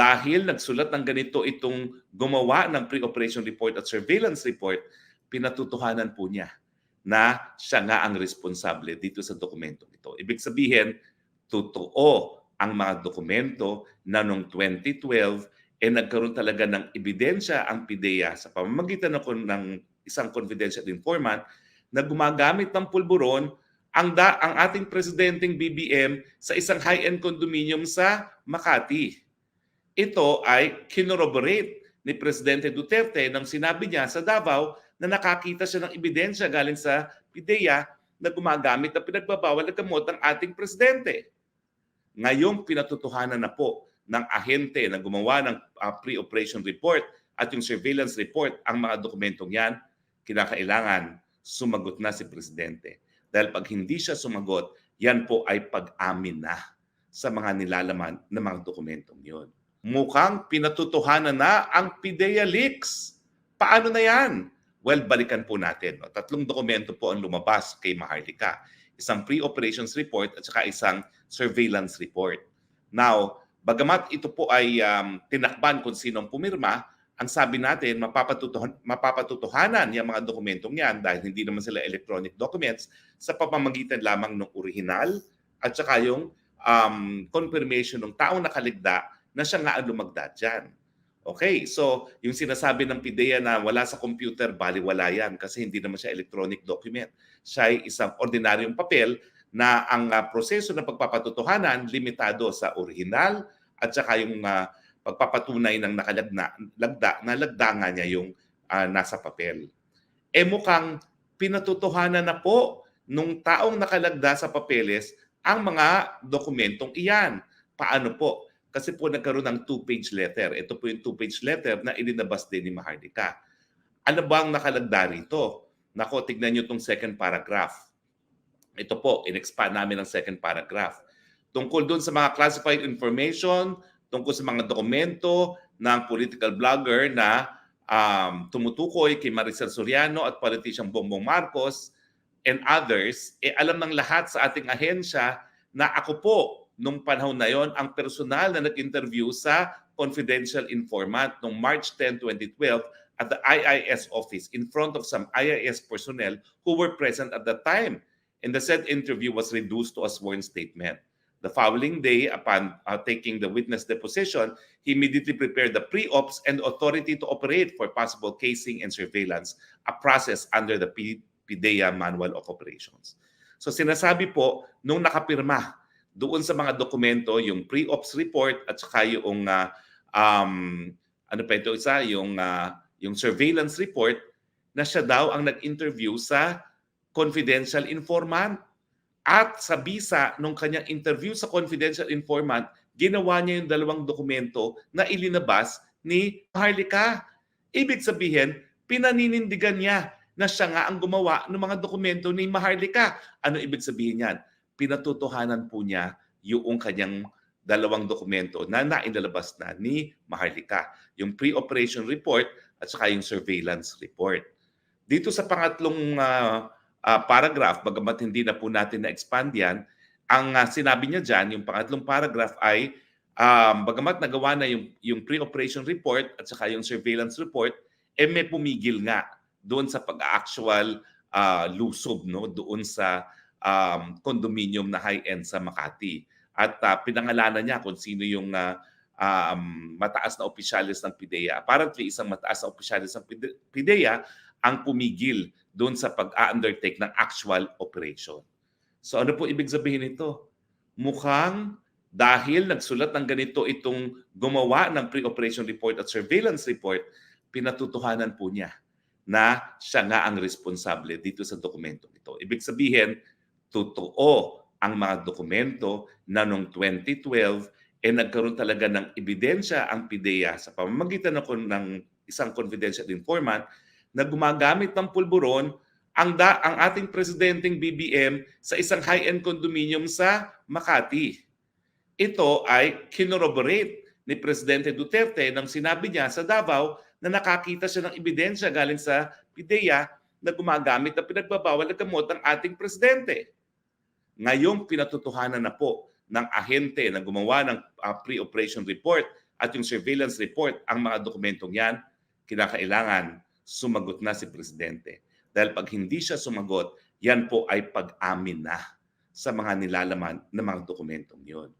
dahil nagsulat ng ganito itong gumawa ng pre-operation report at surveillance report, pinatutuhanan po niya na siya nga ang responsable dito sa dokumentong ito. Ibig sabihin, totoo ang mga dokumento na noong 2012 eh nagkaroon talaga ng ebidensya ang PIDEA sa pamamagitan ng, ng isang confidential informant na gumagamit ng pulburon ang, da, ang ating presidenteng BBM sa isang high-end condominium sa Makati. Ito ay kinorroborate ni Presidente Duterte nang sinabi niya sa Davao na nakakita siya ng ebidensya galing sa PIDEA na gumagamit ng pinagbabawal na gamot ng ating presidente. Ngayong pinatutuhanan na po ng ahente na gumawa ng uh, pre-operation report at yung surveillance report ang mga dokumentong yan, kinakailangan sumagot na si Presidente. Dahil pag hindi siya sumagot, yan po ay pag-amin na sa mga nilalaman ng mga dokumentong yon. Mukhang pinatutuhanan na ang PIDEA leaks. Paano na yan? Well, balikan po natin. Tatlong dokumento po ang lumabas kay Maharlika. Isang pre-operations report at saka isang surveillance report. Now, bagamat ito po ay um, tinakban kung sinong pumirma, ang sabi natin, mapapatutuhan, mapapatutuhanan yung mga dokumentong yan dahil hindi naman sila electronic documents sa pamamagitan lamang ng original at saka yung um, confirmation ng taong nakaligda na siya nga ang lumagda dyan. Okay, so yung sinasabi ng PIDEA na wala sa computer, bali wala yan kasi hindi naman siya electronic document. Siya ay isang ordinaryong papel na ang uh, proseso ng pagpapatutuhanan limitado sa original at saka yung uh, pagpapatunay ng nakalagda lagda, na lagda nga niya yung uh, nasa papel. E mukhang pinatutuhanan na po nung taong nakalagda sa papeles ang mga dokumentong iyan. Paano po? Kasi po nagkaroon ng two-page letter. Ito po yung two-page letter na ilinabas din ni Mahardika. Ano ba ang nakalagda rito? Nako, tignan nyo itong second paragraph. Ito po, in-expand namin ang second paragraph. Tungkol doon sa mga classified information, tungkol sa mga dokumento ng political blogger na um, tumutukoy kay Maricel Soriano at politician Bongbong Marcos and others, eh alam ng lahat sa ating ahensya na ako po nung panahon na yon ang personal na nag-interview sa confidential informant noong March 10, 2012 at the IIS office in front of some IIS personnel who were present at the time. And the said interview was reduced to a sworn statement. The following day, upon uh, taking the witness deposition, he immediately prepared the pre-ops and authority to operate for possible casing and surveillance, a process under the PIDEA Manual of Operations. So sinasabi po, nung nakapirma doon sa mga dokumento, yung pre-ops report at saka yung uh, um, ano pa ito isa, yung uh, yung surveillance report na siya daw ang nag-interview sa confidential informant. At sa bisa nung kanyang interview sa confidential informant, ginawa niya yung dalawang dokumento na ilinabas ni Harlika. Ibig sabihin, pinaninindigan niya na siya nga ang gumawa ng mga dokumento ni Maharlika. Ano ibig sabihin yan? Pinatutuhanan po niya yung kanyang dalawang dokumento na nainalabas na ni Maharlika. Yung pre-operation report at saka yung surveillance report. Dito sa pangatlong uh, uh, paragraph, bagamat hindi na po natin na-expand yan, ang uh, sinabi niya dyan, yung pangatlong paragraph ay um, bagamat nagawa na yung, yung pre-operation report at saka yung surveillance report, eh may pumigil nga doon sa pag-actual uh, lusob no doon sa um, condominium na high-end sa Makati. At uh, pinangalanan niya kung sino yung uh, um, mataas na opisyalis ng PIDEA. Apparently, isang mataas na opisyalis ng PIDEA ang pumigil doon sa pag-undertake ng actual operation. So ano po ibig sabihin nito? Mukhang dahil nagsulat ng ganito itong gumawa ng pre-operation report at surveillance report, pinatutuhanan po niya na siya nga ang responsable dito sa dokumento ito. Ibig sabihin, totoo ang mga dokumento na noong 2012 eh nagkaroon talaga ng ebidensya ang PIDEA sa pamamagitan ng, ng isang confidential informant na gumagamit ng pulburon ang, da, ang ating presidenteng BBM sa isang high-end condominium sa Makati. Ito ay kinorroborate ni Presidente Duterte nang sinabi niya sa Davao na nakakita siya ng ebidensya galing sa PIDEA na gumagamit ng pinagbabawal na gamot ng ating presidente. Ngayong pinatutuhanan na po ng ahente na gumawa ng uh, pre-operation report at yung surveillance report, ang mga dokumentong yan, kinakailangan sumagot na si Presidente. Dahil pag hindi siya sumagot, yan po ay pag-amin na sa mga nilalaman ng mga dokumentong yun.